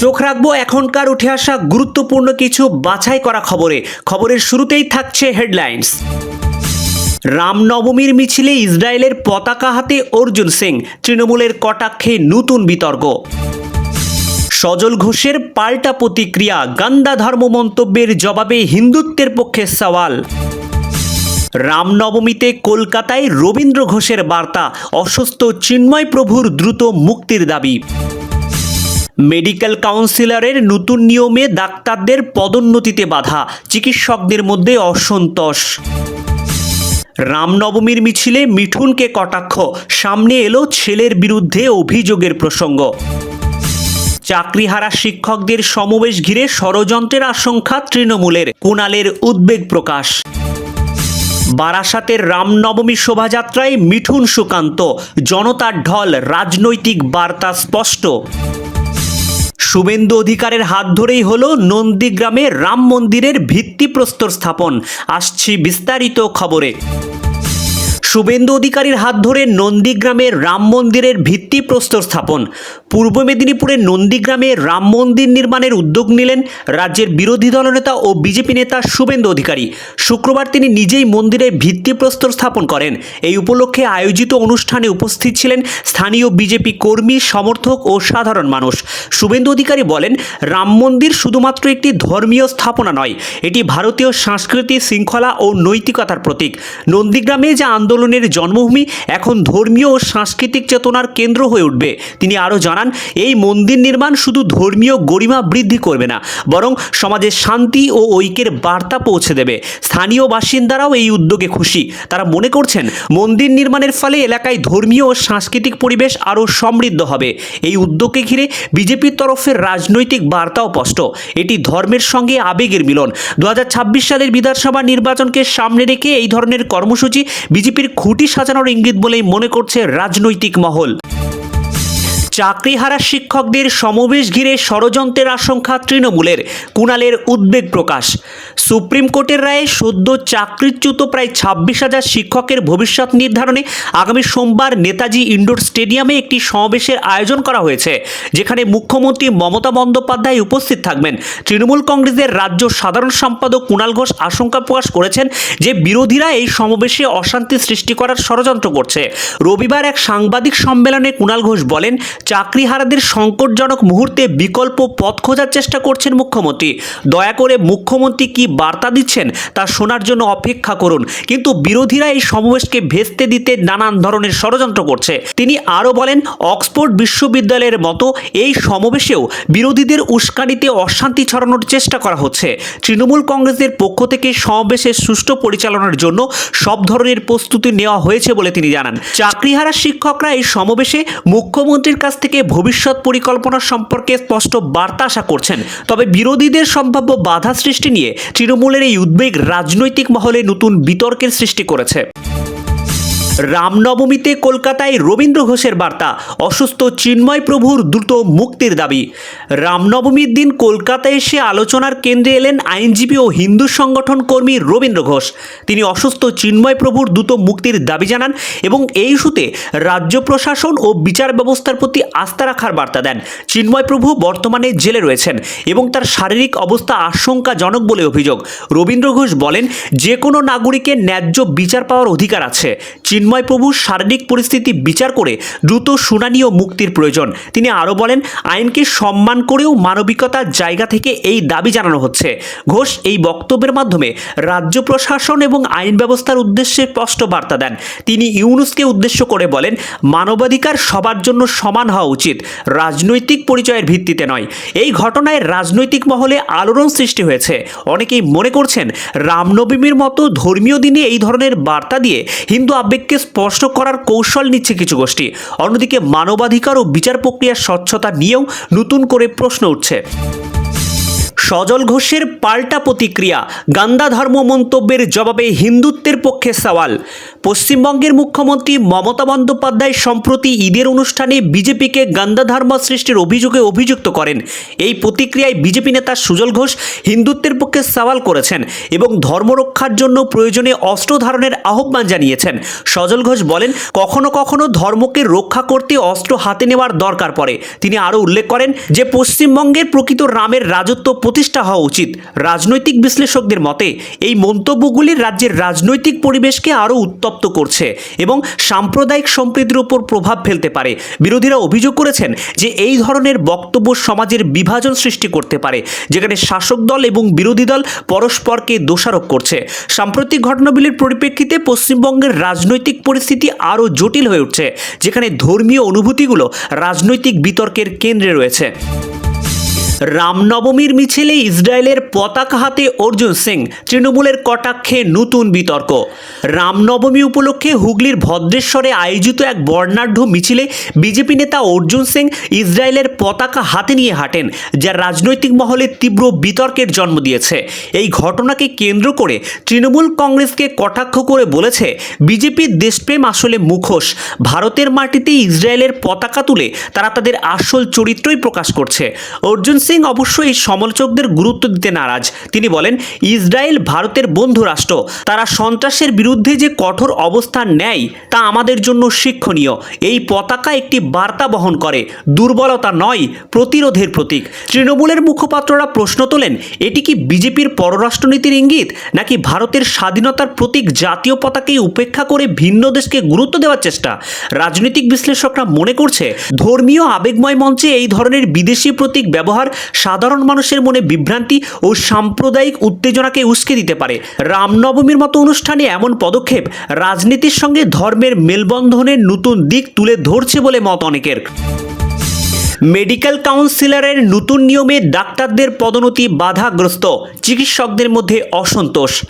চোখ রাখব এখনকার উঠে আসা গুরুত্বপূর্ণ কিছু বাছাই করা খবরে। খবরের শুরুতেই থাকছে হেডলাইন্স। রামনবমীর মিছিলে ইসরায়েলের পতাকা হাতে অর্জুন সিং, তৃণমূলের কটাক্ষে নতুন বিতর্ক। সজল ঘোষের পাল্টা প্রতিক্রিয়া, গান্দা ধর্ম মন্তব্যের জবাবে হিন্দুত্বের পক্ষে সওয়াল। রামনবমীতে কলকাতায় রবীন্দ্র ঘোষের বার্তা, অসুস্থ চিন্ময় প্রভুর দ্রুত মুক্তির দাবি। মেডিকেল কাউন্সিলরের নতুন নিয়মে ডাক্তারদের পদোন্নতিতে বাধা, চিকিৎসকদের মধ্যে অসন্তোষ। রামনবমীর মিছিলে মিঠুনকে কটাক্ষ, সামনে এলো ছেলের বিরুদ্ধে অভিযোগের প্রসঙ্গ। চাকরিহারা শিক্ষকদের সমাবেশ ঘিরে ষড়যন্ত্রের আশঙ্কা তৃণমূলের, কুণালের উদ্বেগ প্রকাশ। বারাসাতের রামনবমী শোভাযাত্রায় মিঠুন সুকান্ত, জনতার ঢল, রাজনৈতিক বার্তা স্পষ্ট। শুভেন্দু অধিকারের হাত ধরেই হলো নন্দীগ্রামে রাম মন্দিরের ভিত্তিপ্রস্তর স্থাপন। আসছি বিস্তারিত খবরে। শুভেন্দু অধিকারীর হাত ধরে নন্দীগ্রামের রাম মন্দিরের ভিত্তিপ্রস্তর স্থাপন। পূর্ব মেদিনীপুরের নন্দীগ্রামে রাম মন্দির নির্মাণের উদ্যোগ নিলেন রাজ্যের বিরোধী দলনেতা ও বিজেপি নেতা শুভেন্দু অধিকারী। শুক্রবার তিনি নিজেই মন্দিরের ভিত্তিপ্রস্তর স্থাপন করেন। এই উপলক্ষে আয়োজিত অনুষ্ঠানে উপস্থিত ছিলেন স্থানীয় বিজেপি কর্মী, সমর্থক ও সাধারণ মানুষ। শুভেন্দু অধিকারী বলেন, রাম মন্দির শুধুমাত্র একটি ধর্মীয় স্থাপনা নয়, এটি ভারতীয় সংস্কৃতি শৃঙ্খলা ও নৈতিকতার প্রতীক। নন্দীগ্রামে যে আন্দোলনের জন্মভূমি, এখন ধর্মীয় ও সাংস্কৃতিক চেতনার কেন্দ্র হয়ে উঠবে। তিনি আরও জানান এই মন্দির নির্মাণ শুধু ধর্মীয় গরিমা বৃদ্ধি করবে না, বরং সমাজে শান্তি ও ঐক্যের বার্তা পৌঁছে দেবে। স্থানীয় বাসিন্দারাও এই উদ্যোগে খুশি। তারা মনে করছেন, মন্দির নির্মাণের ফলে এলাকায় ধর্মীয় ও সাংস্কৃতিক পরিবেশ আরও সমৃদ্ধ হবে। এই উদ্যোগকে ঘিরে বিজেপির তরফে রাজনৈতিক বার্তাও স্পষ্ট। এটি ধর্মের সঙ্গে আবেগের মিলন। দু হাজার ছাব্বিশ সালের বিধানসভা নির্বাচনকে সামনে রেখে এই ধরনের কর্মসূচি বিজেপির খুঁটি সাজানোর ইঙ্গিত বলেই মনে করছে রাজনৈতিক মহল। চাকরিহারা শিক্ষকদের সমাবেশ ঘিরে ষড়যন্ত্রের আশঙ্কা তৃণমূলের, কুণালের উদ্বেগ প্রকাশ। সুপ্রিম কোর্টের রায়ে সদ্য চাকরিচ্যুত প্রায় ছাব্বিশ হাজার শিক্ষকের ভবিষ্যৎ নির্ধারণে আগামী সোমবার নেতাজি ইন্ডোর স্টেডিয়ামে একটি সমাবেশের আয়োজন করা হয়েছে, যেখানে মুখ্যমন্ত্রী মমতা বন্দ্যোপাধ্যায় উপস্থিত থাকবেন। তৃণমূল কংগ্রেসের রাজ্য সাধারণ সম্পাদক কুণাল ঘোষ আশঙ্কা প্রকাশ করেছেন যে বিরোধীরা এই সমাবেশে অশান্তি সৃষ্টি করার ষড়যন্ত্র করছে। রবিবার এক সাংবাদিক সম্মেলনে কুণাল ঘোষ বলেন চাকরিহারাদের সংকটজনক মুহূর্তে বিকল্প পথ খোঁজার চেষ্টা করছেন মুখ্যমন্ত্রী। দয়া করে মুখ্যমন্ত্রী কি বার্তা দিচ্ছেন তা শোনার জন্য অপেক্ষা করুন। কিন্তু বিরোধীরা এই সমাবেশকে ভেস্তে দিতে নানান ধরনের ষড়যন্ত্র করছে। তিনি আরও বলেন, অক্সফোর্ড বিশ্ববিদ্যালয়ের মতো এই সমাবেশেও বিরোধীদের উস্কানিতে অশান্তি ছড়ানোর চেষ্টা করা হচ্ছে। তৃণমূল কংগ্রেসের পক্ষ থেকে সমাবেশের সুষ্ঠু পরিচালনার জন্য সব ধরনের প্রস্তুতি নেওয়া হয়েছে বলে তিনি জানান। চাকরিহারা শিক্ষকরা এই সমাবেশে মুখ্যমন্ত্রীর কাছ থেকে ভবিষ্যৎ পরিকল্পনা সম্পর্কে স্পষ্ট বার্তা আশা করছেন। তবে বিরোধীদের সম্ভাব্য বাধা সৃষ্টি নিয়ে তৃণমূলের এই উদ্বেগ রাজনৈতিক মহলে নতুন বিতর্কের সৃষ্টি করেছে। রামনবমীতে কলকাতায় রবীন্দ্র ঘোষের বার্তা, অসুস্থ চিন্ময় প্রভুর দ্রুত মুক্তির দাবি। রামনবমীর দিন কলকাতায় এসে আলোচনার কেন্দ্রে এলেন আইনজীবী ও হিন্দু সংগঠন কর্মী রবীন্দ্র ঘোষ। তিনি অসুস্থ চিন্ময় প্রভুর দ্রুত মুক্তির দাবি জানান এবং এই ইস্যুতে রাজ্য প্রশাসন ও বিচার ব্যবস্থার প্রতি আস্থা রাখার বার্তা দেন। চিন্ময় প্রভু বর্তমানে জেলে রয়েছেন এবং তার শারীরিক অবস্থা আশঙ্কাজনক বলে অভিযোগ। রবীন্দ্র ঘোষ বলেন, যে কোনো নাগরিকের ন্যায্য বিচার পাওয়ার অধিকার আছে। চিন্ময় প্রভুর শারীরিক পরিস্থিতি বিচার করে দ্রুত শুনানি ও মুক্তির প্রয়োজন। তিনি আরও বলেন, আইনকে সম্মান করেও মানবিকতার জায়গা থেকে এই দাবি জানানো হচ্ছে। ঘোষ এই বক্তব্যের মাধ্যমে রাজ্য প্রশাসন এবং আইন ব্যবস্থার উদ্দেশ্যে স্পষ্ট বার্তা দেন। তিনি ইউনুসকে উদ্দেশ্য করে বলেন, মানবাধিকার সবার জন্য সমান হওয়া উচিত, রাজনৈতিক পরিচয়ের ভিত্তিতে নয়। এই ঘটনায় রাজনৈতিক মহলে আলোড়ন সৃষ্টি হয়েছে। অনেকেই মনে করছেন, রামনবমীর মতো ধর্মীয় দিনে এই ধরনের বার্তা দিয়ে হিন্দু আবেগকে স্পষ্ট করার কৌশল নিচ্ছে কিছু গোষ্ঠী। অন্যদিকে মানবাধিকার ও বিচার প্রক্রিয়ার স্বচ্ছতা নিয়েও নতুন করে প্রশ্ন উঠছে। সজল ঘোষের পাল্টা প্রতিক্রিয়া গান্দা ধর্ম মন্তব্যের জবাবে হিন্দুত্বের পক্ষে সওয়াল। পশ্চিমবঙ্গের মুখ্যমন্ত্রী মমতা বন্দ্যোপাধ্যায় সম্প্রতি ঈদের অনুষ্ঠানে বিজেপিকে গন্ধাধর্ম সৃষ্টির অভিযোগে অভিযুক্ত করেন। এই প্রতিক্রিয়ায় বিজেপি নেতা সুজল ঘোষ হিন্দুত্বের পক্ষে সওয়াল করেছেন এবং ধর্মরক্ষার জন্য প্রয়োজনে অস্ত্র ধারণের আহ্বান জানিয়েছেন। সজল ঘোষ বলেন, কখনো কখনো ধর্মকে রক্ষা করতে অস্ত্র হাতে নেওয়ার দরকার পড়ে। তিনি আরও উল্লেখ করেন যে, পশ্চিমবঙ্গের প্রকৃত রামের রাজত্ব প্রতিষ্ঠা হওয়া উচিত। রাজনৈতিক বিশ্লেষকদের মতে, এই মন্তব্যগুলি রাজ্যের রাজনৈতিক পরিবেশকে আরও উত্তপ্ত করছে এবং সাম্প্রদায়িক সম্প্রীতির উপর প্রভাব ফেলতে পারে। বিরোধীরা অভিযোগ করেছেন যে এই ধরনের বক্তব্য সমাজের বিভাজন সৃষ্টি করতে পারে, যেখানে শাসক দল এবং বিরোধী দল পরস্পরকে দোষারোপ করছে। সাম্প্রতিক ঘটনাবলীর পরিপ্রেক্ষিতে পশ্চিমবঙ্গের রাজনৈতিক পরিস্থিতি আরও জটিল হয়ে উঠছে, যেখানে ধর্মীয় অনুভূতিগুলো রাজনৈতিক বিতর্কের কেন্দ্রে রয়েছে। রামনবমীর মিছিলে ইসরায়েলের পতাকা হাতে অর্জুন সিং তৃণমূলের কটাক্ষে নতুন বিতর্ক। রামনবমী উপলক্ষে হুগলির ভদ্রেশ্বরে আয়োজিত এক বর্ণাঢ্য মিছিলে বিজেপি নেতা অর্জুন সিং ইসরায়েলের পতাকা হাতে নিয়ে হাঁটেন, যা রাজনৈতিক মহলে তীব্র বিতর্কের জন্ম দিয়েছে। এই ঘটনাকে কেন্দ্র করে তৃণমূল কংগ্রেসকে কটাক্ষ করে বলেছে বিজেপির দেশপ্রেম আসলে মুখোশ। ভারতের মাটিতে ইসরায়েলের পতাকা তুলে তারা তাদের আসল চরিত্রই প্রকাশ করছে। অর্জুন সিং অবশ্য এই সমালোচকদের গুরুত্ব দিতে নারাজ। তিনি বলেন, ইসরায়েল ভারতের বন্ধু রাষ্ট্র। তারা সন্ত্রাসের বিরুদ্ধে যে কঠোর অবস্থান নেয়, তা আমাদের জন্য শিক্ষণীয়। এই পতাকা একটি বার্তা বহন করে। দুর্বলতা নয়, প্রতিরোধের প্রতীক। তৃণমূলের মুখপাত্ররা প্রশ্ন তোলেন, এটি কি বিজেপির পররাষ্ট্রনীতির ইঙ্গিত, নাকি ভারতের স্বাধীনতার প্রতীক জাতীয় পতাকাকে উপেক্ষা করে ভিন্ন দেশকে গুরুত্ব দেওয়ার চেষ্টা? রাজনৈতিক বিশ্লেষকরা মনে করছে, ধর্মীয় আবেগময় মঞ্চে এই ধরনের বিদেশি প্রতীক ব্যবহার সাধারণ মানুষের মনে বিভ্রান্তি ও সাম্প্রদায়িক উত্তেজনাকে উস্কে দিতে পারে। রামনবমীর মতো অনুষ্ঠানে এমন পদক্ষেপ রাজনীতির সঙ্গে ধর্মের মেলবন্ধনের নতুন দিক তুলে ধরছে বলে মত অনেকের। মেডিকেল কাউন্সিলরের নতুন নিয়মে ডাক্তারদের পদোন্নতি বাধাগ্রস্ত, চিকিৎসকদের মধ্যে অসন্তোষ।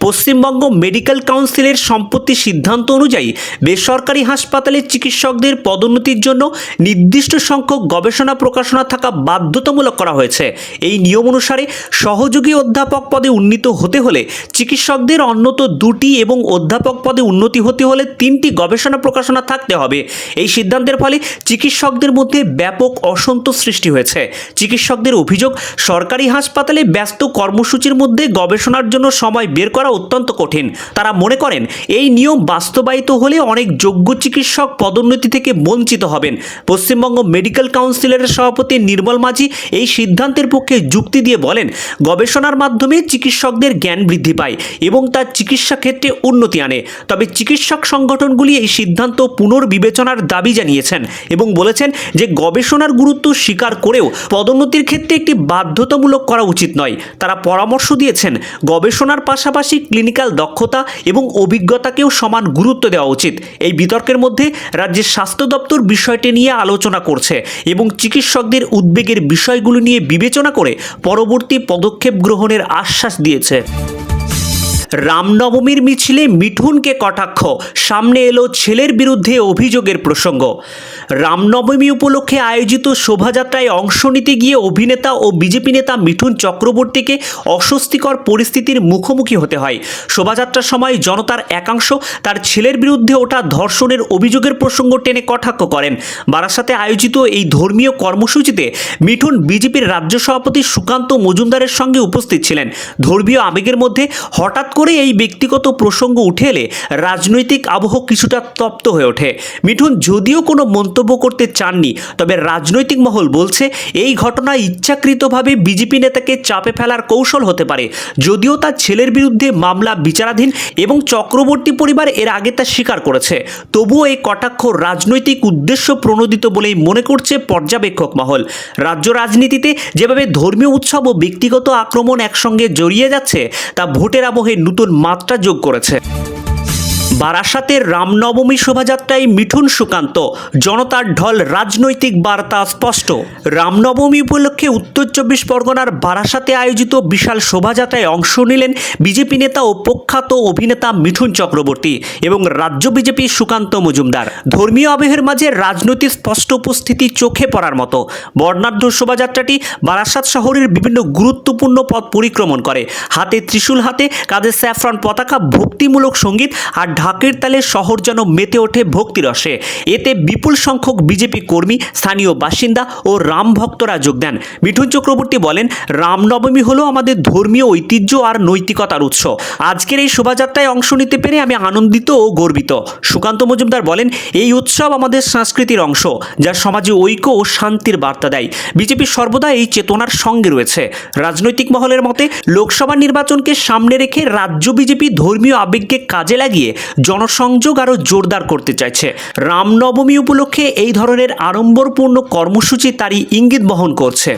পশ্চিমবঙ্গ মেডিকেল কাউন্সিলের সম্পত্তি সিদ্ধান্ত অনুযায়ী বেসরকারি হাসপাতালে চিকিৎসকদের পদোন্নতির জন্য নির্দিষ্ট সংখ্যক গবেষণা প্রকাশনা থাকা বাধ্যতামূলক করা হয়েছে। এই নিয়ম অনুসারে সহযোগী অধ্যাপক পদে উন্নীত হতে হলে চিকিৎসকদের অন্যত দুটি এবং অধ্যাপক পদে উন্নতি হতে হলে তিনটি গবেষণা প্রকাশনা থাকতে হবে। এই সিদ্ধান্তের ফলে চিকিৎসকদের মধ্যে ব্যাপক অসন্তোষ সৃষ্টি হয়েছে। চিকিৎসকদের অভিযোগ, সরকারি হাসপাতালে ব্যস্ত কর্মসূচির মধ্যে গবেষণার জন্য সময় বের করা অত্যন্ত কঠিন। তারা মনে করেন, এই নিয়ম বাস্তবায়িত হলে অনেক যোগ্য চিকিৎসক পদোন্নতি থেকে বঞ্চিত হবেন। পশ্চিমবঙ্গ মেডিকেল কাউন্সিলের সভাপতি নির্মল মাঝি এই সিদ্ধান্তের পক্ষে যুক্তি দিয়ে বলেন, গবেষণার মাধ্যমে চিকিৎসকদের জ্ঞান বৃদ্ধি পায় এবং তার চিকিৎসা ক্ষেত্রে উন্নতি আনে। তবে চিকিৎসক সংগঠনগুলি এই সিদ্ধান্ত পুনর্বিবেচনার দাবি জানিয়েছেন এবং বলেছেন যে গবেষণার গুরুত্ব স্বীকার করেও পদোন্নতির ক্ষেত্রে একটি বাধ্যতামূলক করা উচিত নয়। তারা পরামর্শ দিয়েছেন, গবেষণার পাশাপাশি ক্লিনিক্যাল দক্ষতা এবং অভিজ্ঞতাকেও সমান গুরুত্ব দেওয়া উচিত। এই বিতর্কের মধ্যে রাজ্যের স্বাস্থ্য দপ্তর বিষয়টি নিয়ে আলোচনা করছে এবং চিকিৎসকদের উদ্বেগের বিষয়গুলো নিয়ে বিবেচনা করে পরবর্তী পদক্ষেপ গ্রহণের আশ্বাস দিয়েছে। রামনবমীর মিছিলে মিঠুনকে কটাক্ষ, সামনে এলো ছেলের বিরুদ্ধে অভিযোগের প্রসঙ্গ। রামনবমী উপলক্ষে আয়োজিত শোভাযাত্রায় অংশ নিতে গিয়ে অভিনেতা ও বিজেপি নেতা মিঠুন চক্রবর্তীকে অস্বস্তিকর পরিস্থিতির মুখোমুখি হতে হয়। শোভাযাত্রার সময় জনতার একাংশ তার ছেলের বিরুদ্ধে ওঠা ধর্ষণের অভিযোগের প্রসঙ্গ টেনে কটাক্ষ করেন। বারাসাতে আয়োজিত এই ধর্মীয় কর্মসূচিতে মিঠুন বিজেপির রাজ্য সভাপতি সুকান্ত মজুমদারের সঙ্গে উপস্থিত ছিলেন। ধর্মীয় আবেগের মধ্যে হঠাৎ করে এই ব্যক্তিগত প্রসঙ্গ উঠে এলে রাজনৈতিক আবহ কিছুটা তপ্ত হয়ে ওঠে। মিঠুন যদিও কোনো মন্তব্য করতে চাননি। তবে রাজনৈতিক মহল বলছে, এই ঘটনা ইচ্ছাকৃতভাবে বিজেপি নেতাকে চাপে ফেলার কৌশল হতে পারে। যদিও তার ছেলের বিরুদ্ধে মামলা বিচারাধীন এবং চক্রবর্তী পরিবার এর আগে তা স্বীকার করেছে। তবুও এই কটাক্ষ রাজনৈতিক উদ্দেশ্য প্রণোদিত বলেই মনে করছে পর্যবেক্ষক মহল। রাজ্য রাজনীতিতে যেভাবে ধর্মীয় উৎসব ও ব্যক্তিগত আক্রমণ একসঙ্গে জড়িয়ে যাচ্ছে, তা ভোটের আবহে নতুন মাত্রা যোগ করেছে। বারাসাতের রামনবমী শোভাযাত্রায় মিঠুন সুকান্ত, জনতার ঢল রাজনৈতিক বার্তা স্পষ্ট। রামনবমী উপলক্ষে উত্তর চব্বিশ পরগনার বারাসাতে আয়োজিত বিশাল শোভাযাত্রায় অংশ নিলেন বিজেপি নেতা ও প্রখ্যাত অভিনেতা মিঠুন চক্রবর্তী এবং রাজ্য বিজেপি সুকান্ত মজুমদার। ধর্মীয় আবেহের মাঝে রাজনৈতিক স্পষ্ট উপস্থিতি চোখে পড়ার মতো। বর্ণাঢ্য শোভাযাত্রাটি বারাসাত শহরের বিভিন্ন গুরুত্বপূর্ণ পথ পরিক্রমণ করে। হাতে ত্রিশূল হাতে, কাঁধে স্যাফরন পতাকা, ভক্তিমূলক সংগীত আর ঢাকের তালে শহর যেন মেতে ওঠে ভক্তিরসে এতে বিপুল সংখ্যক বিজেপি কর্মী, স্থানীয় বাসিন্দা ও রাম ভক্তরা যোগ দেন। মিঠুন চক্রবর্তী বলেন, রামনবমী হলো আমাদের ধর্মীয় ঐতিহ্য আর নৈতিকতার উৎস। আজকের এই শোভাযাত্রায় অংশ নিতে পেরে আমি আনন্দিত ও গর্বিত। সুকান্ত মজুমদার বলেন, এই উৎসব আমাদের সংস্কৃতির অংশ, যা সমাজে ঐক্য ও শান্তির বার্তা দেয়। বিজেপি সর্বদা এই চেতনার সঙ্গে রয়েছে। রাজনৈতিক মহলের মতে, লোকসভা নির্বাচনকে সামনে রেখে রাজ্য বিজেপি ধর্মীয় আবেগকে কাজে লাগিয়ে জনসংযোগ আরও জোরদার করতে চাইছে। রামনবমী উপলক্ষে এই ধরনের আড়ম্বরপূর্ণ কর্মসূচি তারই ইঙ্গিত বহন করছে।